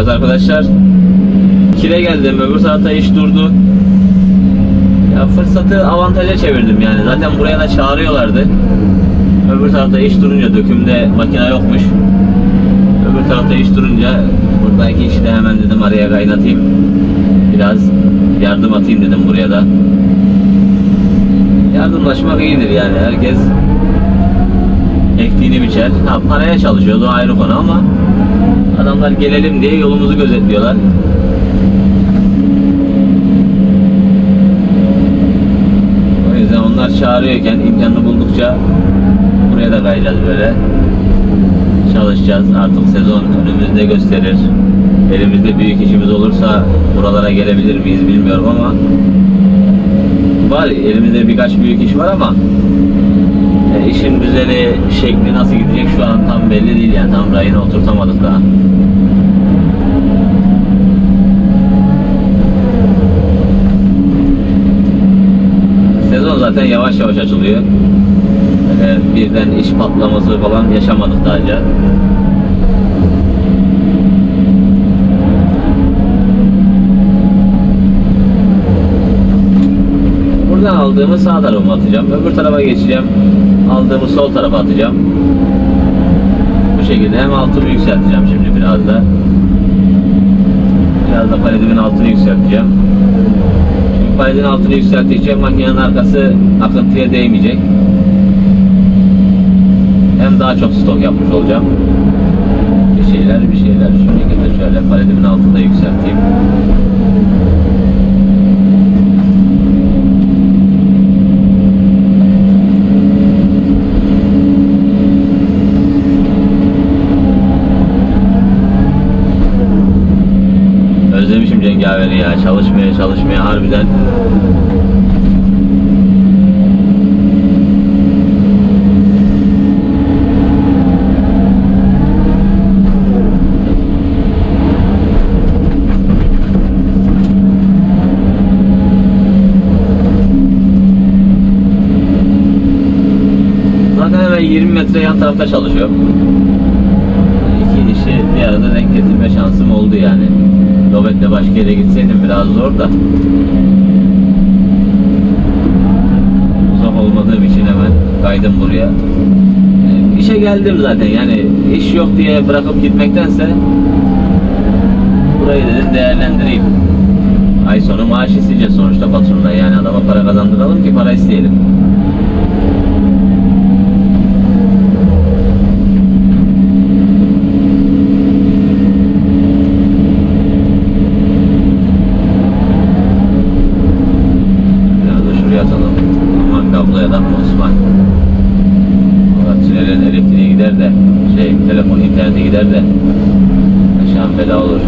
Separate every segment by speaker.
Speaker 1: Evet arkadaşlar. Kile geldim. Öbür tarafta iş durdu. Ya fırsatı avantaja çevirdim yani. Zaten buraya da çağırıyorlardı. Öbür tarafta iş durunca dökümde makine yokmuş. Öbür tarafta iş durunca buradaki işi de hemen dedim araya kaynatayım. Biraz yardım atayım dedim buraya da. Yardımlaşmak iyidir yani. Herkes ektiğini biçer. Ha, paraya çalışıyordu ayrı konu ama adamlar gelelim diye yolumuzu gözetliyorlar. O yüzden onlar çağırıyorken imkanını buldukça buraya da kayacağız böyle. Çalışacağız. Artık sezon önümüzde gösterir. Elimizde büyük işimiz olursa buralara gelebilir miyiz bilmiyorum ama var elimizde birkaç büyük iş var ama işin düzeni, şekli nasıl gidecek şu an tam belli değil yani tam rayına oturtamadık daha. Sezon zaten yavaş yavaş açılıyor. Öyle birden iş patlaması falan yaşamadık daha önce. Buradan aldığımı sağ tarafa atacağım. Öbür tarafa geçeceğim. Aldığımı sol tarafa atacağım. Bu şekilde hem altını yükselteceğim şimdi biraz da. Biraz da paletimin altını yükselteceğim. Şimdi paletin altını yükselttikçe makinenin arkası akıntıya değmeyecek. Hem daha çok stok yapmış olacağım. Bir şeyler bir şeyler. Şöyle paletimin altını da yükselteyim. Özlemişim cengaveri ya. Çalışmaya çalışmaya harbiden. Zaten hemen 20 metre yan tarafta çalışıyorum. İki işi bir arada denk getirme şansım oldu yani. Nöbetle başka yere gitseydim biraz zor da. Uzak olmadığım için hemen kaydım buraya. İşe geldim zaten yani iş yok diye bırakıp gitmektense burayı dedim değerlendireyim. Ay sonu maaş isteyeceğiz sonuçta patrondan yani adama para kazandıralım ki para isteyelim. Biraz da şuraya atalım. Aman kabloya takma Osman. Valla tünelin elektriği gider de şey telefon interneti gider de bela olur.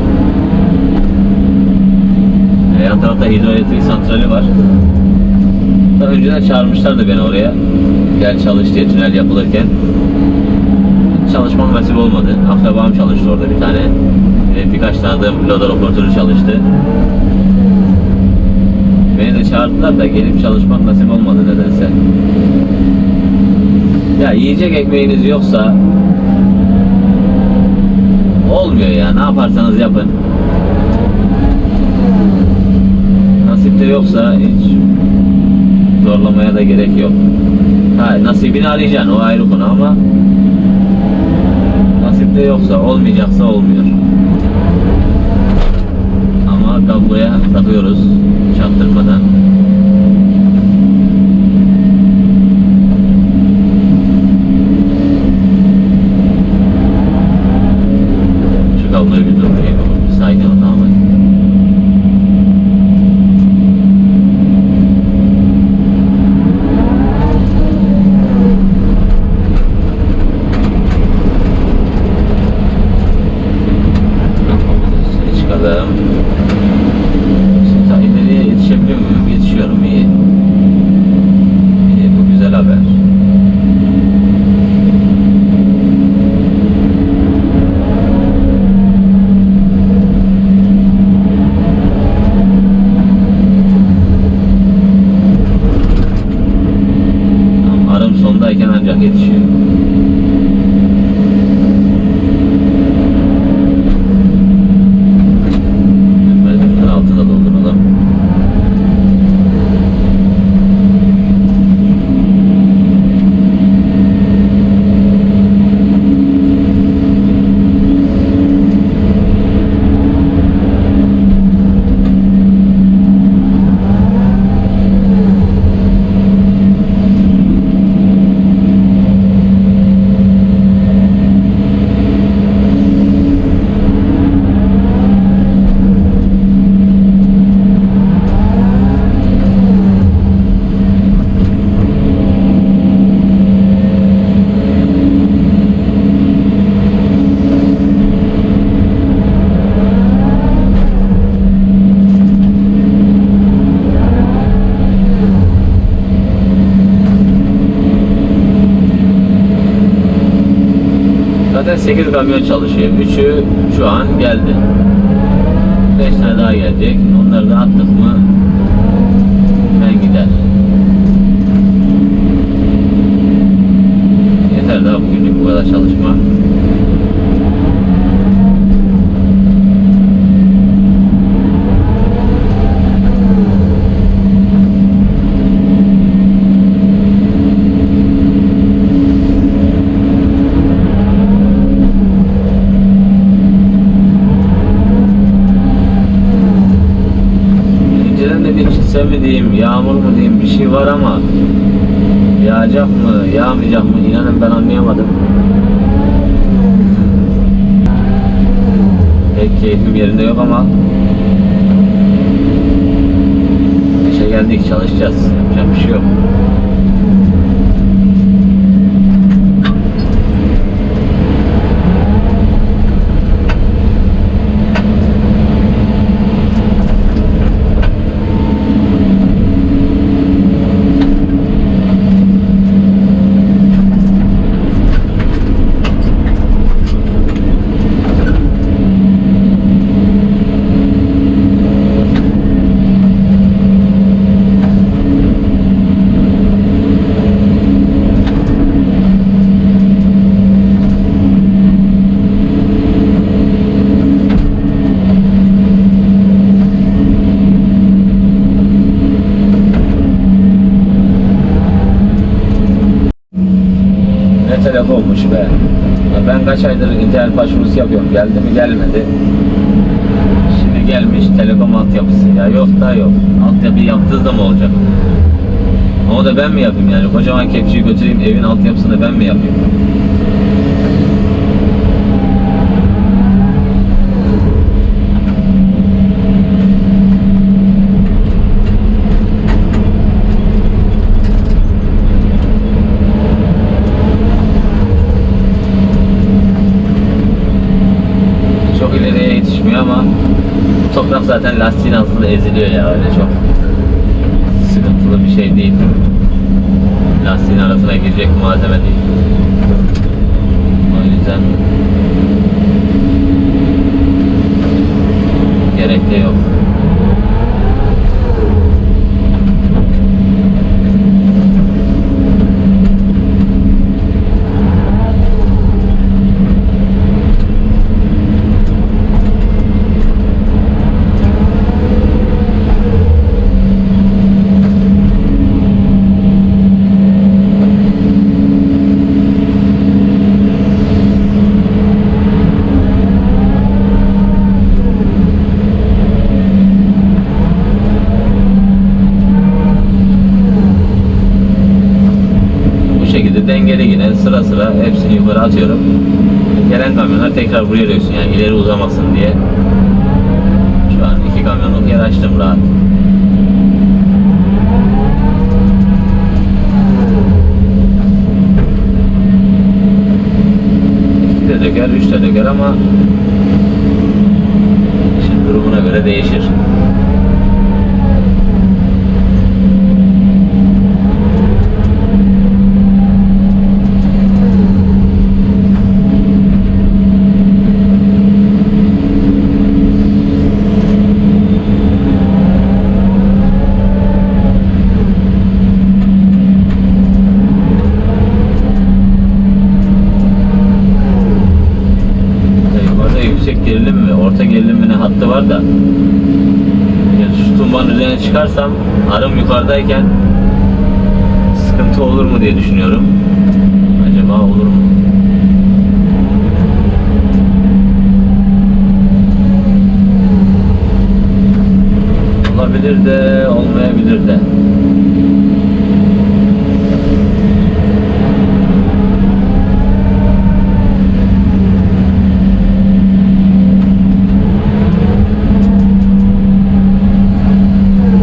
Speaker 1: Yan tarafta hidroelektrik santrali var. Daha önceden çağırmışlardı beni oraya. Gel çalış diye tünel yapılırken. Çalışmam nasip olmadı. Akrabam çalıştı orada bir tane. E, birkaç tanıdığım loader operatörü çalıştı. Beni de çağırdılar da gelip çalışmak nasip olmadı nedense. Ya yiyecek ekmeğiniz yoksa olmuyor ya ne yaparsanız yapın. Nasip de yoksa hiç zorlamaya da gerek yok. Ha, nasibini arayacaksın o ayrı konu ama nasip de yoksa olmayacaksa olmuyor. Ama kabloya takıyoruz çaktırmadan. 8 kamyon çalışıyor. 3'ü şu an geldi. 5 tane daha gelecek. Onları da attık mı ben gider. Yeter daha bugünlük bu kadar çalışma. İnceden de bir çitse mi diyeyim, yağmur mu diyeyim bir var ama yağacak mı, yağmayacak mı inanın ben anlayamadım. Pek keyfim yerinde yok ama işe geldik çalışacağız. Yapacak bir şey yok. Ne telefonmuş be. Ben kaç aydır internet başvurusu yapıyorum. Geldi mi gelmedi. Şimdi gelmiş telekom altyapısı. Ya yok da yok. Altyapıyı yaptığınız da mı olacak? Onu da ben mi yapayım yani? Kocaman kepçeyi götüreyim evin altyapısını ben mi yapayım? Çok ileriye yetişmiyor ama toprak zaten lastiğin altında eziliyor ya öyle çok sıkıntılı bir şey değil. Lastiğin arasına girecek malzeme değil. O yüzden gerek de yok. Bu şekilde dengeli yine sıra sıra hepsini yukarı atıyorum. Gelen kamyonlar tekrar buraya döksün yani ileri uzamasın diye. Şu an iki kamyonluk yer açtım rahat. De döker, üç de döker ama şimdi durumuna göre değişir. Yukarıda yüksek gerilim mi, orta gerilim mi ne hattı var da yani şu tumbanın üzerine çıkarsam arım yukarıdayken sıkıntı olur mu diye düşünüyorum. Acaba olur mu? Olabilir de, olmayabilir de.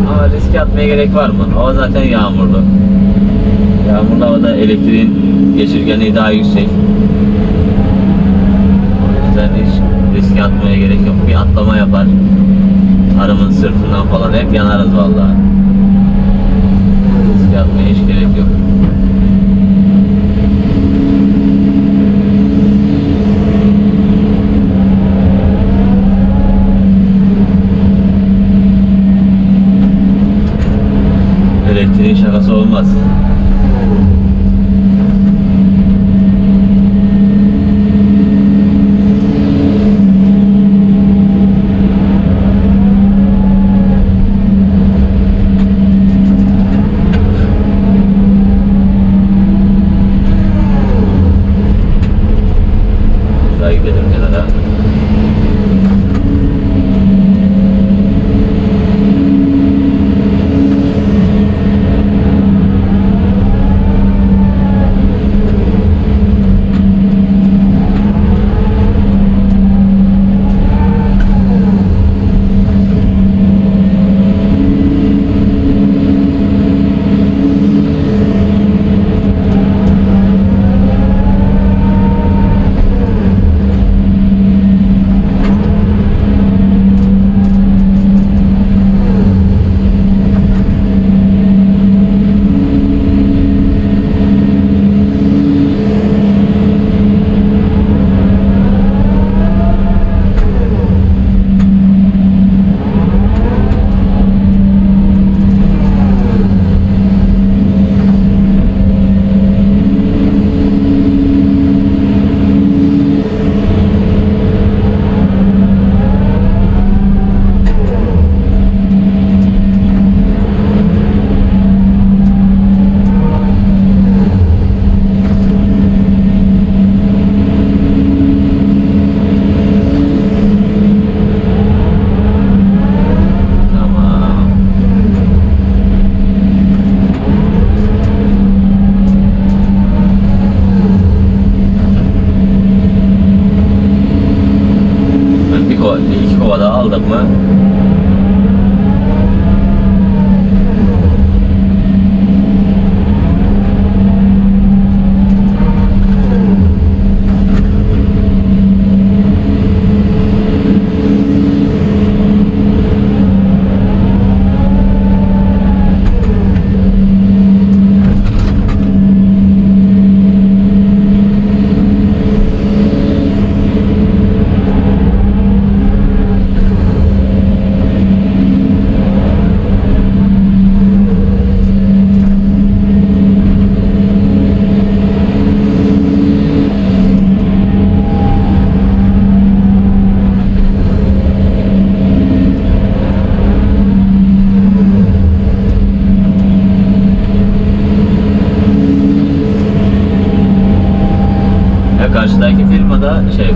Speaker 1: Ama atmaya gerek var mı? Hava zaten yağmurlu. Yağmurlu havada elektriğin geçirgenliği daha yüksek. O yüzden hiç riske atmaya gerek yok. Bir atlama yapar. Arımın sırtından falan hep yanarız vallahi. Riske atmaya hiç gerek yok. Elektriğin şakası olmaz.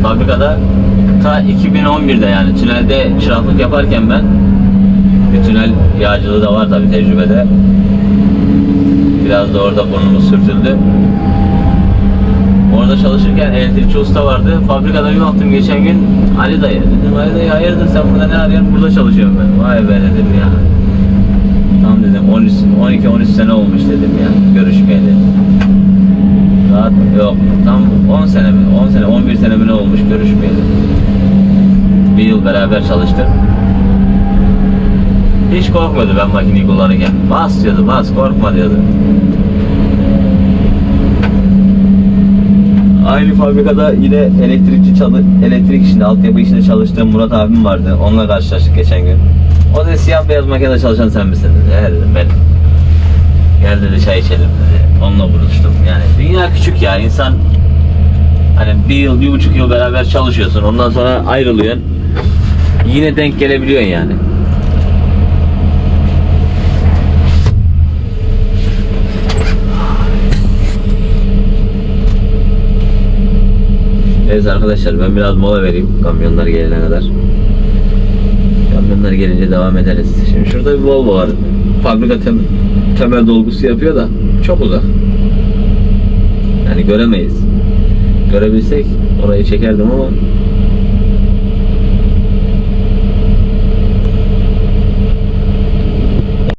Speaker 1: Fabrikada ta 2011'de yani tünelde çıraklık yaparken ben bir tünel yağcılığı da var tabi tecrübede. Biraz da orada burnumuz sürtüldü. Orada çalışırken elektrikçi usta vardı. Fabrikada bir baktım geçen gün Ali dayı. Dedim Ali dayı hayırdır sen burada ne arıyorsun? Burada çalışıyorum ben. Vay be dedim ya. Tam dedim 13 12-13 sene olmuş dedim ya görüşmeyeli. Rahat yok. Tam 10 sene mi? 10 sene, 11 sene mi ne olmuş görüşmeyeli. Bir yıl beraber çalıştık. Hiç korkmadı ben makineyi kullanırken. Bas diyordu, bas korkma diyordu. Aynı fabrikada yine elektrikçi çalı elektrik işinde, altyapı işinde çalıştığım Murat abim vardı. Onunla karşılaştık geçen gün. O da siyah beyaz makinede çalışan sen misin dedi. Dedim benim. Gel dedi çay içelim dedi. Onunla buluştum. Yani dünya küçük ya insan hani bir yıl, bir buçuk yıl beraber çalışıyorsun. Ondan sonra ayrılıyorsun. Yine denk gelebiliyorsun yani. Evet arkadaşlar ben biraz mola vereyim kamyonlar gelene kadar. Kamyonlar gelince devam ederiz. Şimdi şurada bir Volvo var. Fabrika tem- temel dolgusu yapıyor da çok uzak. Yani göremeyiz. Görebilsek orayı çekerdim ama